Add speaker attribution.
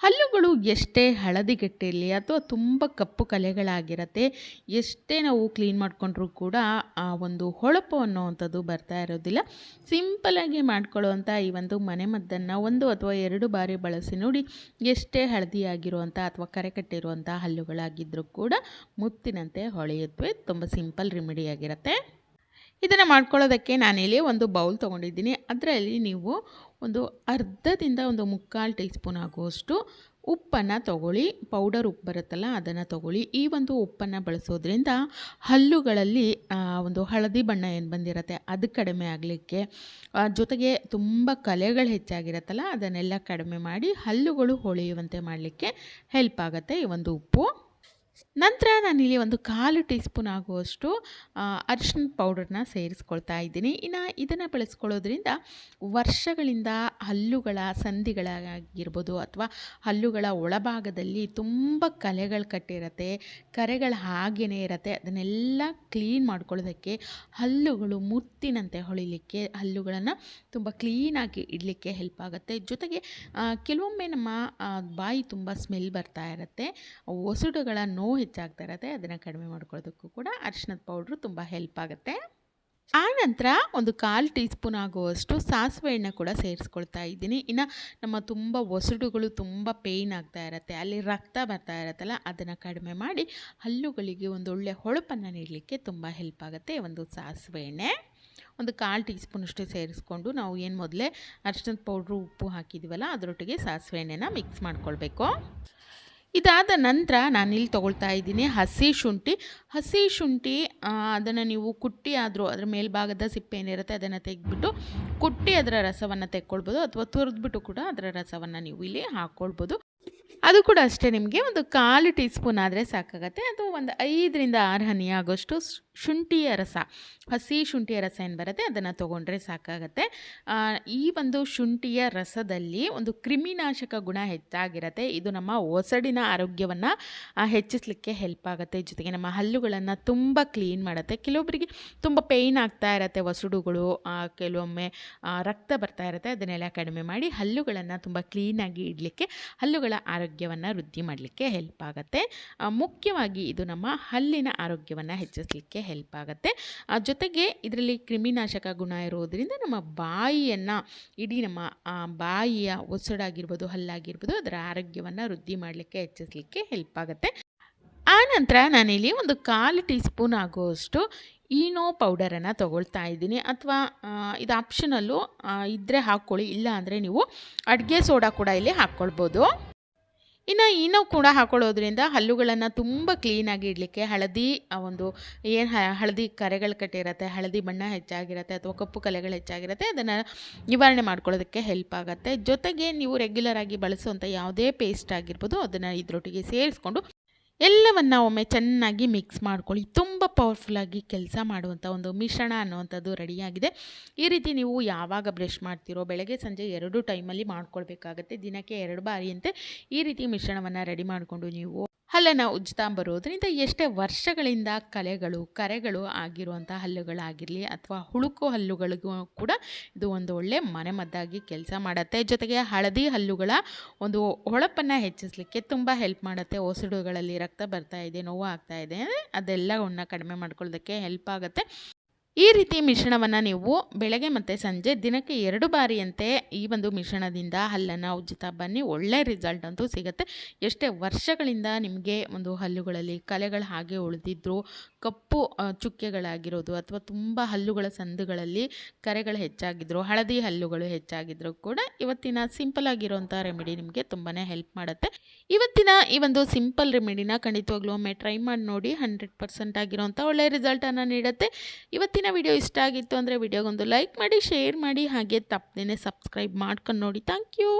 Speaker 1: ಹಲ್ಲುಗಳು ಎಷ್ಟೇ ಹಳದಿಗೆಟ್ಟಿರಲಿ ಅಥವಾ ತುಂಬ ಕಪ್ಪು ಕಲೆಗಳಾಗಿರತ್ತೆ, ಎಷ್ಟೇ ನಾವು ಕ್ಲೀನ್ ಮಾಡಿಕೊಂಡ್ರೂ ಕೂಡ ಆ ಒಂದು ಹೊಳಪು ಅನ್ನೋವಂಥದ್ದು ಬರ್ತಾ ಇರೋದಿಲ್ಲ. ಸಿಂಪಲಾಗಿ ಮಾಡ್ಕೊಳ್ಳೋವಂಥ ಈ ಒಂದು ಮನೆಮದ್ದನ್ನು ಒಂದು ಅಥವಾ ಎರಡು ಬಾರಿ ಬಳಸಿ ನೋಡಿ ಎಷ್ಟೇ ಹಳದಿಯಾಗಿರುವಂಥ ಅಥವಾ ಕರೆಕಟ್ಟಿರುವಂಥ ಹಲ್ಲುಗಳಾಗಿದ್ದರೂ ಕೂಡ ಮುತ್ತಿನಂತೆ ಹೊಳೆಯುತ್ತವೆ ತುಂಬ ಸಿಂಪಲ್ ರೆಮಿಡಿಯಾಗಿರುತ್ತೆ ಇದನ್ನು ಮಾಡ್ಕೊಳ್ಳೋದಕ್ಕೆ ನಾನಿಲ್ಲಿ ಒಂದು ಬೌಲ್ ತೊಗೊಂಡಿದ್ದೀನಿ. ಅದರಲ್ಲಿ ನೀವು ಒಂದು ಅರ್ಧದಿಂದ ಒಂದು ಮುಕ್ಕಾಲು ಟೀ ಸ್ಪೂನ್ ಆಗುವಷ್ಟು ಉಪ್ಪನ್ನು ತಗೊಳ್ಳಿ. ಪೌಡರ್ ಉಪ್ಪು ಬರುತ್ತಲ್ಲ, ಅದನ್ನು ತಗೊಳ್ಳಿ. ಈ ಒಂದು ಉಪ್ಪನ್ನು ಬಳಸೋದ್ರಿಂದ ಹಲ್ಲುಗಳಲ್ಲಿ ಒಂದು ಹಳದಿ ಬಣ್ಣ ಏನು ಬಂದಿರುತ್ತೆ, ಅದು ಕಡಿಮೆ ಆಗಲಿಕ್ಕೆ ಜೊತೆಗೆ ತುಂಬ ಕಲೆಗಳು ಹೆಚ್ಚಾಗಿರುತ್ತಲ್ಲ, ಅದನ್ನೆಲ್ಲ ಕಡಿಮೆ ಮಾಡಿ ಹಲ್ಲುಗಳು ಹೊಳೆಯುವಂತೆ ಮಾಡಲಿಕ್ಕೆ ಹೆಲ್ಪ್ ಆಗುತ್ತೆ ಈ ಒಂದು ಉಪ್ಪು. ನಂತರ ನಾನಿಲ್ಲಿ ಒಂದು ಕಾಲು ಟೀ ಸ್ಪೂನ್ ಆಗುವಷ್ಟು ಅರಿಶಿನ ಪೌಡರ್ನ ಸೇರಿಸ್ಕೊಳ್ತಾ ಇದ್ದೀನಿ. ಇನ್ನು ಇದನ್ನು ಬಳಸ್ಕೊಳ್ಳೋದ್ರಿಂದ ವರ್ಷಗಳಿಂದ ಹಲ್ಲುಗಳ ಸಂಧಿಗಳಾಗಿರ್ಬೋದು ಅಥವಾ ಹಲ್ಲುಗಳ ಒಳಭಾಗದಲ್ಲಿ ತುಂಬ ಕಲೆಗಳು ಕಟ್ಟಿರತ್ತೆ, ಕರೆಗಳು ಹಾಗೇನೇ ಇರತ್ತೆ, ಅದನ್ನೆಲ್ಲ ಕ್ಲೀನ್ ಮಾಡ್ಕೊಳ್ಳೋದಕ್ಕೆ ಹಲ್ಲುಗಳು ಮುತ್ತಿನಂತೆ ಹೊಳಿಲಿಕ್ಕೆ ಹಲ್ಲುಗಳನ್ನು ತುಂಬ ಕ್ಲೀನಾಗಿ ಇಡಲಿಕ್ಕೆ ಹೆಲ್ಪ್ ಆಗುತ್ತೆ. ಜೊತೆಗೆ ಕೆಲವೊಮ್ಮೆ ನಮ್ಮ ಬಾಯಿ ತುಂಬ ಸ್ಮೆಲ್ ಬರ್ತಾ ಇರುತ್ತೆ. ಒಸಡುಗಳ ನೋವು ಹೆಚ್ಚಾಗ್ತಾ ಇರತ್ತೆ, ಅದನ್ನು ಕಡಿಮೆ ಮಾಡ್ಕೊಳ್ಳೋದಕ್ಕೂ ಕೂಡ ಅರಿಶಿನದ ಪೌಡ್ರು ತುಂಬ ಹೆಲ್ಪ್ ಆಗುತ್ತೆ. ಆ ನಂತರ ಒಂದು ಕಾಲು ಟೀ ಸ್ಪೂನ್ ಆಗುವಷ್ಟು ಸಾಸಿವೆ ಎಣ್ಣೆ ಕೂಡ ಸೇರಿಸ್ಕೊಳ್ತಾ ಇದ್ದೀನಿ. ಇನ್ನು ನಮ್ಮ ತುಂಬ ಒಸಡುಗಳು ತುಂಬ ಪೇಯ್ನ್ ಆಗ್ತಾ ಇರುತ್ತೆ, ಅಲ್ಲಿ ರಕ್ತ ಬರ್ತಾ ಇರುತ್ತಲ್ಲ, ಅದನ್ನು ಕಡಿಮೆ ಮಾಡಿ ಹಲ್ಲುಗಳಿಗೆ ಒಂದು ಒಳ್ಳೆ ಹೊಳಪನ್ನು ನೀಡಲಿಕ್ಕೆ ತುಂಬ ಹೆಲ್ಪ್ ಆಗುತ್ತೆ ಒಂದು ಸಾಸಿವೆ ಎಣ್ಣೆ ಒಂದು ಕಾಲು ಟೀ ಸ್ಪೂನಷ್ಟು ಸೇರಿಸ್ಕೊಂಡು ನಾವು ಏನು ಮೊದಲೇ ಅರಿಶಿನದ ಪೌಡ್ರು ಉಪ್ಪು ಹಾಕಿದ್ದೀವಲ್ಲ ಅದರೊಟ್ಟಿಗೆ ಸಾಸಿವೆ ಎಣ್ಣೆನ ಮಿಕ್ಸ್ ಮಾಡ್ಕೊಳ್ಬೇಕು. ಇದಾದ ನಂತರ ನಾನಿಲ್ಲಿ ತೊಗೊಳ್ತಾ ಇದ್ದೀನಿ ಹಸಿ ಶುಂಠಿ. ಹಸಿ ಶುಂಠಿ ಅದನ್ನು ನೀವು ಕುಟ್ಟಿ ಆದರೂ ಅದರ ಮೇಲ್ಭಾಗದ ಸಿಪ್ಪೆ ಏನಿರುತ್ತೆ ಅದನ್ನು ತೆಗೆದ್ಬಿಟ್ಟು ಕುಟ್ಟಿ ಅದರ ರಸವನ್ನು ತೆಕ್ಕೊಳ್ಬೋದು ಅಥವಾ ತುರಿದ್ಬಿಟ್ಟು ಕೂಡ ಅದರ ರಸವನ್ನು ನೀವು ಇಲ್ಲಿ ಹಾಕ್ಕೊಳ್ಬೋದು ಅದು ಕೂಡ ಅಷ್ಟೇ ನಿಮಗೆ ಒಂದು ಕಾಲು ಟೀ ಸ್ಪೂನ್ ಆದರೆ ಸಾಕಾಗತ್ತೆ. ಅದು ಒಂದು ಐದರಿಂದ ಆರು ಹನಿ ಆಗೋಷ್ಟು ಶುಂಠಿಯ ರಸ ಹಸಿ ಶುಂಠಿಯ ರಸ ಏನು ಬರುತ್ತೆ ಅದನ್ನು ತೊಗೊಂಡ್ರೆ ಸಾಕಾಗತ್ತೆ. ಈ ಒಂದು ಶುಂಠಿಯ ರಸದಲ್ಲಿ ಒಂದು ಕ್ರಿಮಿನಾಶಕ ಗುಣ ಹೆಚ್ಚಾಗಿರತ್ತೆ. ಇದು ನಮ್ಮ ಒಸಡಿನ ಆರೋಗ್ಯವನ್ನು ಹೆಚ್ಚಿಸಲಿಕ್ಕೆ ಹೆಲ್ಪ್ ಆಗುತ್ತೆ. ಜೊತೆಗೆ ನಮ್ಮ ಹಲ್ಲುಗಳನ್ನು ತುಂಬ ಕ್ಲೀನ್ ಮಾಡುತ್ತೆ. ಕೆಲವೊಬ್ಬರಿಗೆ ತುಂಬ ಪೇಯ್ನ್ ಆಗ್ತಾ ಇರುತ್ತೆ ಒಸಡುಗಳು ಕೆಲವೊಮ್ಮೆ ರಕ್ತ ಬರ್ತಾ ಇರುತ್ತೆ. ಅದನ್ನೆಲ್ಲ ಕಡಿಮೆ ಮಾಡಿ ಹಲ್ಲುಗಳನ್ನು ತುಂಬ ಕ್ಲೀನಾಗಿ ಇಡಲಿಕ್ಕೆ, ಹಲ್ಲುಗಳ ಆರೋಗ್ಯವನ್ನು ವೃದ್ಧಿ ಮಾಡಲಿಕ್ಕೆ ಹೆಲ್ಪ್ ಆಗುತ್ತೆ. ಮುಖ್ಯವಾಗಿ ಇದು ನಮ್ಮ ಹಲ್ಲಿನ ಆರೋಗ್ಯವನ್ನು ಹೆಚ್ಚಿಸಲಿಕ್ಕೆ ಹೆಲ್ಪ್ ಆಗುತ್ತೆ. ಜೊತೆಗೆ ಇದರಲ್ಲಿ ಕ್ರಿಮಿನಾಶಕ ಗುಣ ಇರೋದರಿಂದ ನಮ್ಮ ಬಾಯಿಯನ್ನು, ಇಡೀ ನಮ್ಮ ಬಾಯಿಯ ಒಸಡಾಗಿರ್ಬೋದು, ಹಲ್ಲಾಗಿರ್ಬೋದು, ಅದರ ಆರೋಗ್ಯವನ್ನು ವೃದ್ಧಿ ಮಾಡಲಿಕ್ಕೆ, ಹೆಚ್ಚಿಸಲಿಕ್ಕೆ ಹೆಲ್ಪ್ ಆಗುತ್ತೆ. ಆ ನಂತರ ನಾನಿಲ್ಲಿ ಒಂದು ಕಾಲು ಟೀ ಸ್ಪೂನ್ ಆಗುವಷ್ಟು ಈನೋ ಪೌಡರನ್ನು ತೊಗೊಳ್ತಾ ಇದ್ದೀನಿ. ಅಥವಾ ಇದು ಆಪ್ಷನಲ್ಲು ಇದ್ದರೆ ಹಾಕ್ಕೊಳ್ಳಿ. ಇಲ್ಲ ಅಂದರೆ ನೀವು ಅಡುಗೆ ಸೋಡಾ ಕೂಡ ಇಲ್ಲಿ ಹಾಕ್ಕೊಳ್ಬೋದು. ಇನ್ನು ಇನ್ನೂ ಕೂಡ ಹಾಕೊಳ್ಳೋದ್ರಿಂದ ಹಲ್ಲುಗಳನ್ನು ತುಂಬ ಕ್ಲೀನಾಗಿ ಇಡಲಿಕ್ಕೆ ಹಳದಿ ಒಂದು ಏನು ಹಳದಿ ಕರೆಗಳು ಕಟ್ಟಿರುತ್ತೆ, ಹಳದಿ ಬಣ್ಣ ಹೆಚ್ಚಾಗಿರುತ್ತೆ ಅಥವಾ ಕಪ್ಪು ಕಲೆಗಳು ಹೆಚ್ಚಾಗಿರುತ್ತೆ, ಅದನ್ನು ನಿವಾರಣೆ ಮಾಡ್ಕೊಳ್ಳೋದಕ್ಕೆ ಹೆಲ್ಪ್ ಆಗುತ್ತೆ. ಜೊತೆಗೆ ನೀವು ರೆಗ್ಯುಲರ್ ಆಗಿ ಬಳಸುವಂಥ ಯಾವುದೇ ಪೇಸ್ಟ್ ಆಗಿರ್ಬೋದು ಅದನ್ನು ಇದರೊಟ್ಟಿಗೆ ಸೇರಿಸ್ಕೊಂಡು ಎಲ್ಲವನ್ನ ಒಮ್ಮೆ ಚೆನ್ನಾಗಿ ಮಿಕ್ಸ್ ಮಾಡ್ಕೊಳ್ಳಿ. ತುಂಬ ಪವರ್ಫುಲ್ಲಾಗಿ ಕೆಲಸ ಮಾಡುವಂಥ ಒಂದು ಮಿಶ್ರಣ ಅನ್ನುವಂಥದ್ದು ರೆಡಿಯಾಗಿದೆ ಈ ರೀತಿ ನೀವು ಯಾವಾಗ ಬ್ರಷ್ ಮಾಡ್ತೀರೋ ಬೆಳಗ್ಗೆ, ಸಂಜೆ ಎರಡು ಟೈಮಲ್ಲಿ ಮಾಡ್ಕೊಳ್ಬೇಕಾಗತ್ತೆ. ದಿನಕ್ಕೆ ಎರಡು ಬಾರಿಯಂತೆ ಈ ರೀತಿ ಮಿಶ್ರಣವನ್ನು ರೆಡಿ ಮಾಡಿಕೊಂಡು ನೀವು ಹಲ್ಲನ್ನು ಉಜ್ತಾ ಬರೋದರಿಂದ ಎಷ್ಟೇ ವರ್ಷಗಳಿಂದ ಕಲೆಗಳು, ಕರೆಗಳು ಆಗಿರುವಂಥ ಹಲ್ಲುಗಳಾಗಿರಲಿ ಅಥವಾ ಹುಳುಕು ಹಲ್ಲುಗಳಿಗೂ ಕೂಡ ಇದು ಒಂದು ಒಳ್ಳೆ ಮನೆಮದ್ದಾಗಿ ಕೆಲಸ ಮಾಡುತ್ತೆ. ಜೊತೆಗೆ ಹಳದಿ ಹಲ್ಲುಗಳ ಒಂದು ಹೊಳಪನ್ನು ಹೆಚ್ಚಿಸಲಿಕ್ಕೆ ತುಂಬ ಹೆಲ್ಪ್ ಮಾಡುತ್ತೆ. ಒಸಡುಗಳಲ್ಲಿ ರಕ್ತ ಬರ್ತಾ ಇದೆ, ನೋವು ಆಗ್ತಾ ಇದೆ ಅದೆಲ್ಲವನ್ನು ಕಡಿಮೆ ಮಾಡ್ಕೊಳ್ಳೋದಕ್ಕೆ ಹೆಲ್ಪ್ ಆಗುತ್ತೆ. ಈ ರೀತಿ ಮಿಶ್ರಣವನ್ನು ನೀವು ಬೆಳಗ್ಗೆ ಮತ್ತು ಸಂಜೆ ದಿನಕ್ಕೆ ಎರಡು ಬಾರಿಯಂತೆ ಈ ಒಂದು ಮಿಶ್ರಣದಿಂದ ಹಲ್ಲನ್ನು ಉಜ್ಜುತ್ತಾ ಬನ್ನಿ. ಒಳ್ಳೆಯ ರಿಸಲ್ಟ್ ಅಂತೂ ಸಿಗುತ್ತೆ. ಎಷ್ಟೇ ವರ್ಷಗಳಿಂದ ನಿಮಗೆ ಒಂದು ಹಲ್ಲುಗಳಲ್ಲಿ ಕಲೆಗಳು ಹಾಗೆ ಉಳಿದಿದ್ರು, ಕಪ್ಪು ಚುಕ್ಕೆಗಳಾಗಿರೋದು ಅಥವಾ ತುಂಬ ಹಲ್ಲುಗಳ ಸಂದುಗಳಲ್ಲಿ ಕರೆಗಳು ಹೆಚ್ಚಾಗಿದ್ರು, ಹಳದಿ ಹಲ್ಲುಗಳು ಹೆಚ್ಚಾಗಿದ್ರು ಕೂಡ ಇವತ್ತಿನ ಸಿಂಪಲ್ ಆಗಿರುವಂಥ ರೆಮಿಡಿ ನಿಮಗೆ ತುಂಬಾ ಹೆಲ್ಪ್ ಮಾಡುತ್ತೆ. ಇವತ್ತಿನ ಈ ಒಂದು ಸಿಂಪಲ್ ರೆಮಿಡಿನ ಖಂಡಿತವಾಗ್ಲೂ ಒಮ್ಮೆ ಟ್ರೈ ಮಾಡಿ ನೋಡಿ ಹಂಡ್ರೆಡ್ ಪರ್ಸೆಂಟ್ ಆಗಿರೋಂಥ ಒಳ್ಳೆಯ ರಿಸಲ್ಟನ್ನು ನೀಡುತ್ತೆ. ಇವತ್ತಿನ ವಿಡಿಯೋ ಇಷ್ಟ ಆಗಿತ್ತು ಅಂದರೆ ವಿಡಿಯೋಗೊಂದು ಲೈಕ್ ಮಾಡಿ ಶೇರ್ ಮಾಡಿ, ಹಾಗೆ ತಪ್ಪದೇ ಸಬ್ಸ್ಕ್ರೈಬ್ ಮಾಡ್ಕೊಂಡು ನೋಡಿ. Thank you